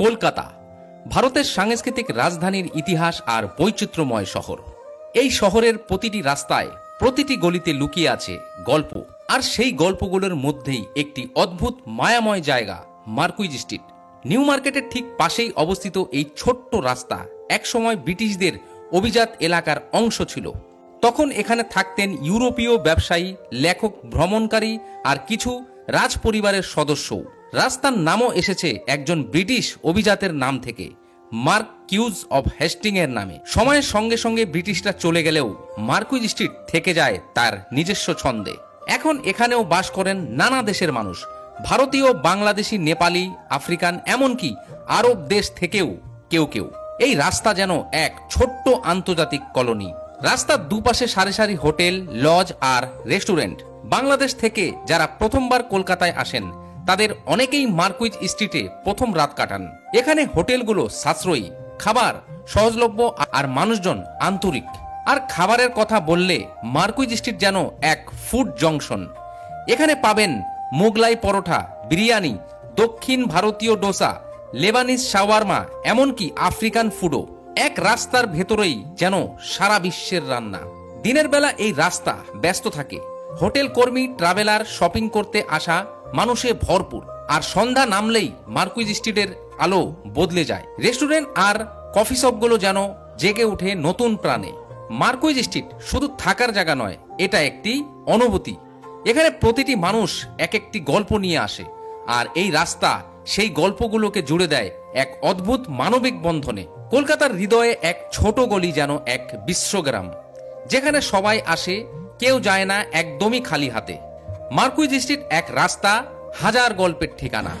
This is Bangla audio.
কলকাতা, ভারতের সাংস্কৃতিক রাজধানীর ইতিহাস আর বৈচিত্র্যময় শহর। এই শহরের প্রতিটি রাস্তায় প্রতিটি গলিতে লুকিয়ে আছে গল্প। আর সেই গল্পগুলোর মধ্যেই একটি অদ্ভুত মায়াময় জায়গা, মার্কুইজ স্ট্রিট। নিউ মার্কেটের ঠিক পাশেই অবস্থিত এই ছোট্ট রাস্তা একসময় ব্রিটিশদের অভিজাত এলাকার অংশ ছিল। তখন এখানে থাকতেন ইউরোপীয় ব্যবসায়ী, লেখক, ভ্রমণকারী আর কিছু রাজ পরিবারের সদস্যও রাস্তার নামও এসেছে একজন ব্রিটিশ অভিজাতের নাম থেকে, মার্ক কিউজ অব হেস্টিং এর নামে। সময়ের সঙ্গে সঙ্গে ব্রিটিশরা চলে গেলেও মার্কুইজ স্ট্রিট থেকে যায় তার নিজস্ব ছন্দে। এখন এখানেও বাস করেন নানা দেশের মানুষ, ভারতীয়, বাংলাদেশি, নেপালি, আফ্রিকান, এমনকি আরব দেশ থেকেও কেউ কেউ। এই রাস্তা যেন এক ছোট্ট আন্তর্জাতিক কলোনি। রাস্তার দুপাশে সারি সারি হোটেল, লজ আর রেস্টুরেন্ট। বাংলাদেশ থেকে যারা প্রথমবার কলকাতায় আসেন, তাদের অনেকেই মার্কুইজ স্ট্রিটে প্রথম রাত কাটান। এখানে হোটেলগুলো সাশ্রয়ী, খাবার সহজলভ্য আর মানুষজন আন্তরিক। আর খাবারের কথা বললে মার্কুইজ স্ট্রিট যেন এক ফুড জংশন। এখানে পাবেন মোগলাই পরোটা, বিরিয়ানি, দক্ষিণ ভারতীয় ডোসা, লেবানিজ শাওয়ারমা এমনকি আফ্রিকান ফুডও। এক রাস্তার ভেতরেই যেন সারা বিশ্বের রান্না। দিনের বেলা এই রাস্তা ব্যস্ত থাকে। হোটেল কর্মী, ট্রাভেলার, শপিং করতে আসা মানুষে ভরপুর। আর সন্ধ্যা নামলেই মার্কুইজ স্ট্রিটের আলো বদলে যায়। রেস্টুরেন্ট আর কফি শপগুলো যেন জেগে উঠে নতুন প্রাণে। মার্কুইজ স্ট্রিট শুধু থাকার জায়গা নয়, এটা একটি অনুভূতি। এখানে প্রতিটি মানুষ এক একটি গল্প নিয়ে আসে। আর এই রাস্তা সেই গল্পগুলোকে জুড়ে দেয় এক অদ্ভুত মানবিক বন্ধনে। কলকাতার হৃদয়ে এক ছোট গলি যেন এক বিশ্বগ্রাম যেখানে সবাই আসে কেউ যায় না একদমই খালি হাতে মার্কুইজ স্ট্রিট এক রাস্তা, হাজার গল্পের ঠিকানা